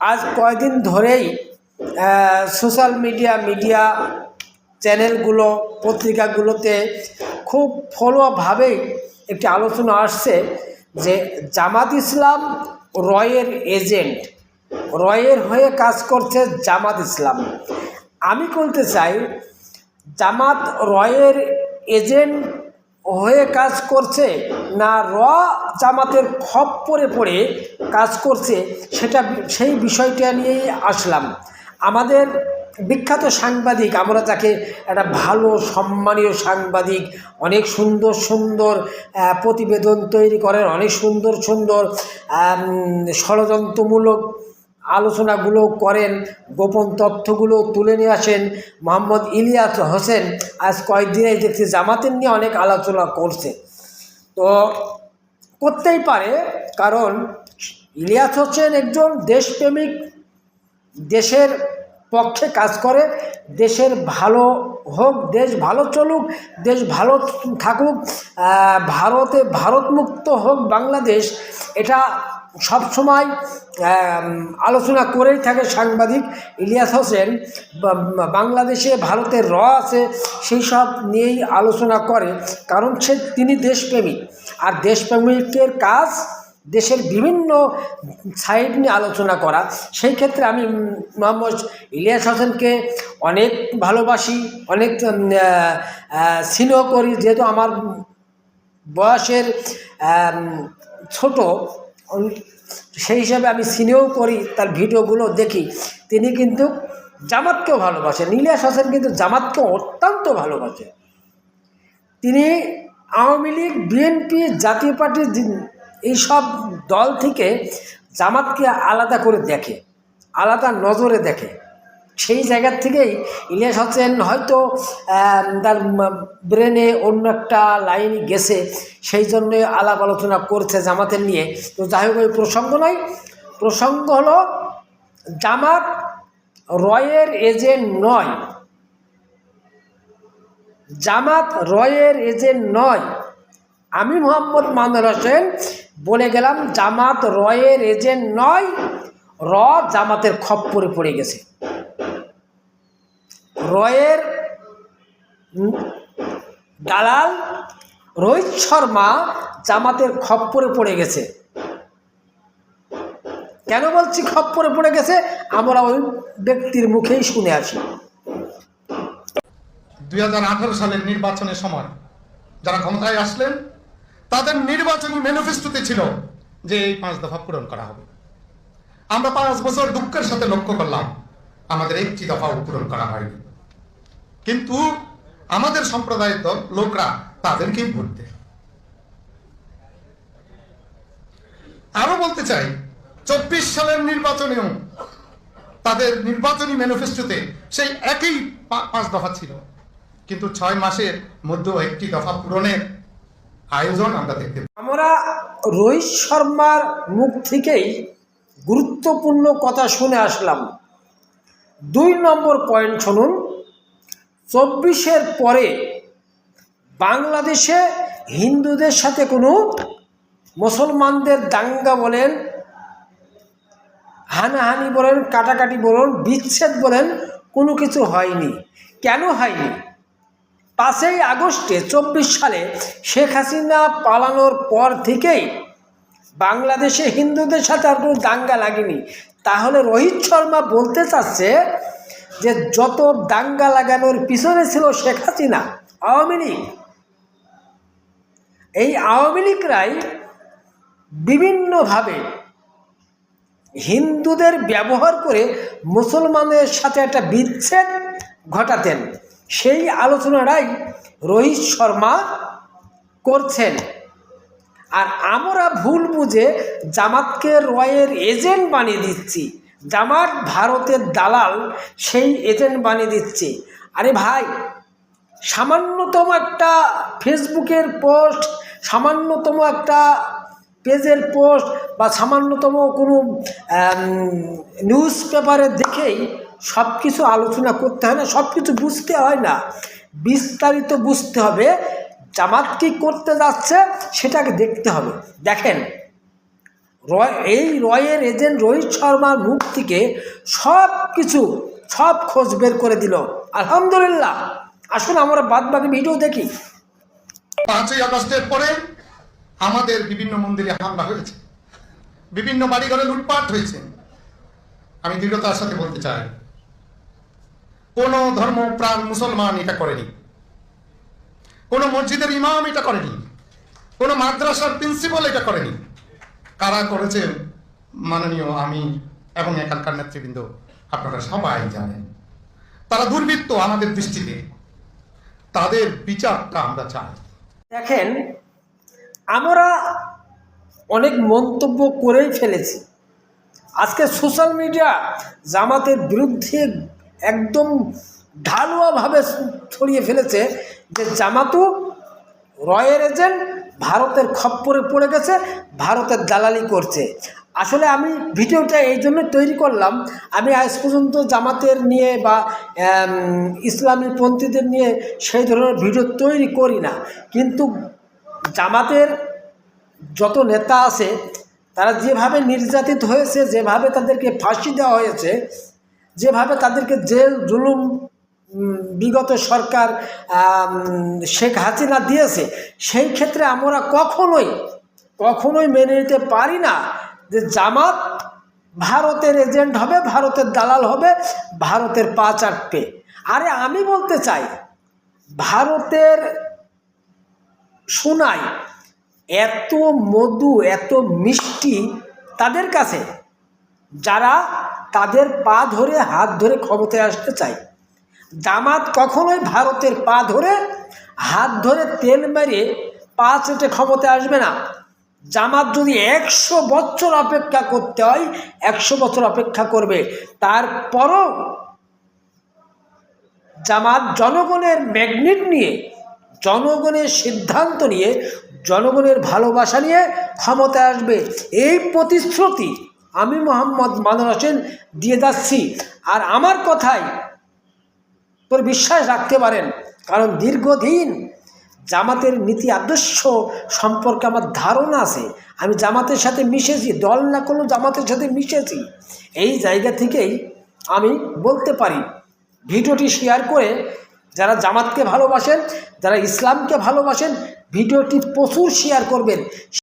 আজ কয়দিন ধরেই সোশ্যাল মিডিয়া মিডিয়া চ্যানেলগুলো পত্রিকাগুলোতে খুব ফলোভাবেই একটি আলোচনা আসছে যে জামাত ইসলাম রয়ের এজেন্ট রয়ের হয়ে কাজ করছে জামাত ইসলাম। আমি বলতে চাই, জামাত রয়ের এজেন্ট হয়ে কাজ করছে না র জামাতের খপ্পরে পড়ে কাজ করছে, সেটা সেই বিষয়টা নিয়েই আসলাম। আমাদের বিখ্যাত সাংবাদিক, আমরা তাকে একটা ভালো সম্মানীয় সাংবাদিক, অনেক সুন্দর সুন্দর প্রতিবেদন তৈরি করেন, অনেক সুন্দর সুন্দর ষড়যন্ত্রমূলক আলোচনাগুলো করেন, গোপন তথ্যগুলো তুলে নিয়ে আসেন। মোহাম্মদ ইলিয়াস হোসেন আজ কয়েকদিনে দেখছি জামাতের নিয়ে অনেক আলোচনা করছে। তো করতেই পারে, কারণ ইলিয়াস হোসেন একজন দেশপ্রেমিক, দেশের পক্ষে কাজ করে দেশের ভালো হোক দেশ ভালো চলুক দেশ ভালো থাকুক ভারতে ভারতমুক্ত হোক বাংলাদেশ এটা সবসময় আহ, আলোচনা করেই থাকে সাংবাদিক ইলিয়াস হোসেন। বাংলাদেশে ভারতের র আছে সেই সব নিয়েই আলোচনা করে কারণ সে তিনি দেশপ্রেমিক। আর দেশপ্রেমিকের কাজ দেশের বিভিন্ন সাইড নিয়ে আলোচনা করা। সেই ক্ষেত্রে আমি মোহাম্মদ ইলিয়াস হোসেনকে অনেক ভালোবাসি, অনেক স্নেহ করি। যেহেতু আমার বয়সের ছোট সেই হিসাবে আমি স্নেহ করি, তার ভিডিওগুলো দেখি। তিনি কিন্তু জামাতকেও ভালোবাসেন ইলিয়াস হোসেন কিন্তু জামাতকে অত্যন্ত ভালোবাসে। তিনি আওয়ামী লীগ, বিএনপি, জাতীয় পার্টি এইসব দল থেকে জামাতকে আলাদা করে দেখে, আলাদা নজরে দেখে। সেই জায়গার থেকেই ইলিয়াস হোসেন হয়তো তার ব্রেনে অন্য একটা লাইন গেছে, সেই জন্য আলাপ আলোচনা করছে জামাতের নিয়ে। তো যাই হোক ওই প্রসঙ্গ নয়, প্রসঙ্গ হলো জামাত রয়ের এজেন্ট নয়। জামাত রয়ের এজেন্ট নয়। আমি মোহাম্মদ মান্নার হোসেন বলে গেলাম, জামাত রয়ের এজেন্ট নয়, র জামাতের খপ্পরে পড়ে গেছে। রয়ের দালাল রোহিত শর্মা জামাতের খপ্পরে পড়ে গেছে। কেন বলছি খপ্পরে পড়ে গেছে? আমরা ওই ব্যক্তির মুখেই শুনে আসি। দুই হাজার আঠারো সালের নির্বাচনের সময় যারা ক্ষমতায় আসলেন তাদের নির্বাচনী ম্যানিফেস্টোতে ছিল যে এই পাঁচ দফা পূরণ করা হবে। আমরা পাঁচ বছর দুঃখের সাথে লক্ষ্য করলাম, আমাদের একটি দফাও পূরণ করা হয়নি। কিন্তু আমাদের সম্প্রদায়ের লোকরা তাদেরকেই ভোট দেয়। আরও বলতে চাই, চব্বিশ সালের নির্বাচনেও তাদের নির্বাচনী ম্যানিফেস্টোতে সেই একই পাঁচ দফা ছিল। কিন্তু ছয় মাসের মধ্যেও একটি দফা পূরণের আয়োজন আমরা দেখতে। আমরা রোহিত শর্মার মুখ থেকেই গুরুত্বপূর্ণ কথা শুনে আসলাম। দুই নম্বর পয়েন্ট শুনুন। চব্বিশের পরে বাংলাদেশে হিন্দুদের সাথে কোনো মুসলমানদের দাঙ্গা বলেন, হানাহানি বলেন, কাটাকাটি বলেন, বিচ্ছেদ বলেন কোনো কিছু হয়নি। কেন হয়নি? পাঁচই আগস্টে চব্বিশ সালে শেখ হাসিনা পালানোর পর থেকেই বাংলাদেশে হিন্দুদের সাথে আর কোনো দাঙ্গা লাগেনি। তাহলে রোহিত শর্মা বলতে চাচ্ছে যে যত দাঙ্গা লাগানোর পিছনে ছিল শেখ হাসিনা, আওয়ামী লীগ। এই আওয়ামী লীগরাই বিভিন্নভাবে হিন্দুদের ব্যবহার করে মুসলমানদের সাথে একটা বিচ্ছেদ ঘটাতেন। সেই আলোচনাটাই রোহিত শর্মা করছেন। আর আমরা ভুল বুঝে জামাতকে রয়ের এজেন্ট বানিয়ে দিচ্ছি। জামাত ভারতের দালাল সেই এজেন্ট বানিয়ে দিচ্ছে। আরে ভাই, সামান্যতম একটা ফেসবুকের পোস্ট, সামান্যতম একটা পেজের পোস্ট বা সামান্যতম কোনো নিউজ পেপারে দেখেই সব কিছু আলোচনা করতে হয় না সব কিছু বুঝতে হয় না। বিস্তারিত বুঝতে হবে, জামাত কি করতে যাচ্ছে সেটাকে দেখতে হবে। দেখেন, রয়, এই রয়ের এজেন্ট রোহিত শর্মার মুখ থেকে সব কিছু সব খোঁজ বের করে দিল। আলহামদুলিল্লাহ। আসুন, আমরা বাদ বাকি ভিডিও দেখি। পাঁচই আগস্টের পরে আমাদের বিভিন্ন মন্দিরে হামলা হয়েছে। বিভিন্ন বাড়িঘরে লুটপাট হয়েছে। আমি দৃঢ়তার সাথে বলতে চাই কোন ধর্ম প্রাণ মুসলমান এটা করেনি। কোন মসজিদের ইমাম এটা করেনি। কোন মাদ্রাসার প্রিন্সিপাল এটা করেনি। কারা করেছে মাননীয় আমি এবং এখানকার নেতৃবৃন্দ আপনারা সবাই জানেন। তারা দুর্বৃত্ত আমাদের দৃষ্টিতে। তাদের বিচারটা আমরা চাই। দেখেন, আমরা অনেক মন্তব্য করেই ফেলেছি। আজকে সোশ্যাল মিডিয়া জামাতের বিরুদ্ধে একদম ঢালুয়াভাবে ছড়িয়ে ফেলেছে যে জামাতু রয়ের এজেন্ট ভারতের খপ্পরে পড়ে গেছে, ভারতের দালালি করছে। আসলে আমি ভিডিওটা এই জন্য তৈরি করলাম। আমি আজ পর্যন্ত জামাতের নিয়ে বা ইসলামী পন্থীদের নিয়ে সেই ধরনের ভিডিও তৈরি করি না। কিন্তু জামাতের যত নেতা আছে, তারা যেভাবে নির্যাতিত হয়েছে, যেভাবে তাদেরকে ফাঁসি দেওয়া হয়েছে যেভাবে তাদেরকে জেল জুলুম বিগত সরকার শেখ হাসিনা দিয়েছে, সেই ক্ষেত্রে আমরা কখনোই কখনোই মেনে নিতে পারি না যে জামাত ভারতের এজেন্ট হবে, ভারতের দালাল হবে, ভারতের পা চাটবে। আরে আমি বলতে চাই, ভারতের শোনাই এত মধু, এত মিষ্টি তাদের কাছে যারা তাদের পা ধরে হাত ধরে ক্ষমতায় আসতে চায়। জামাত কখনোই ভারতের পা ধরে হাত ধরে তেল মেরে পা চেটে ক্ষমতায় আসবে না। জামাত যদি একশো বছর অপেক্ষা করতে হয়, একশো বছর অপেক্ষা করবে। তারপরও জামাত জনগণের ম্যাগনেট নিয়ে, জনগণের সিদ্ধান্ত নিয়ে, জনগণের ভালোবাসা নিয়ে ক্ষমতায় আসবে। এই প্রতিশ্রুতি আমি মোহাম্মদ মাদার হোসেন দিয়ে যাচ্ছি। আর আমার কথাই তোর বিশ্বাস রাখতে পারেন, কারণ দীর্ঘদিন জামাতের নীতি আদর্শ সম্পর্কে আমার ধারণা আছে। আমি জামাতের সাথে মিশেছি, দল না কোনো জামাতের সাথে মিশেছি। এই জায়গা থেকেই আমি বলতে পারি। ভিডিওটি শেয়ার করে যারা জামাতকে ভালোবাসেন, যারা ইসলামকে ভালোবাসেন, ভিডিওটি প্রচুর শেয়ার করবেন।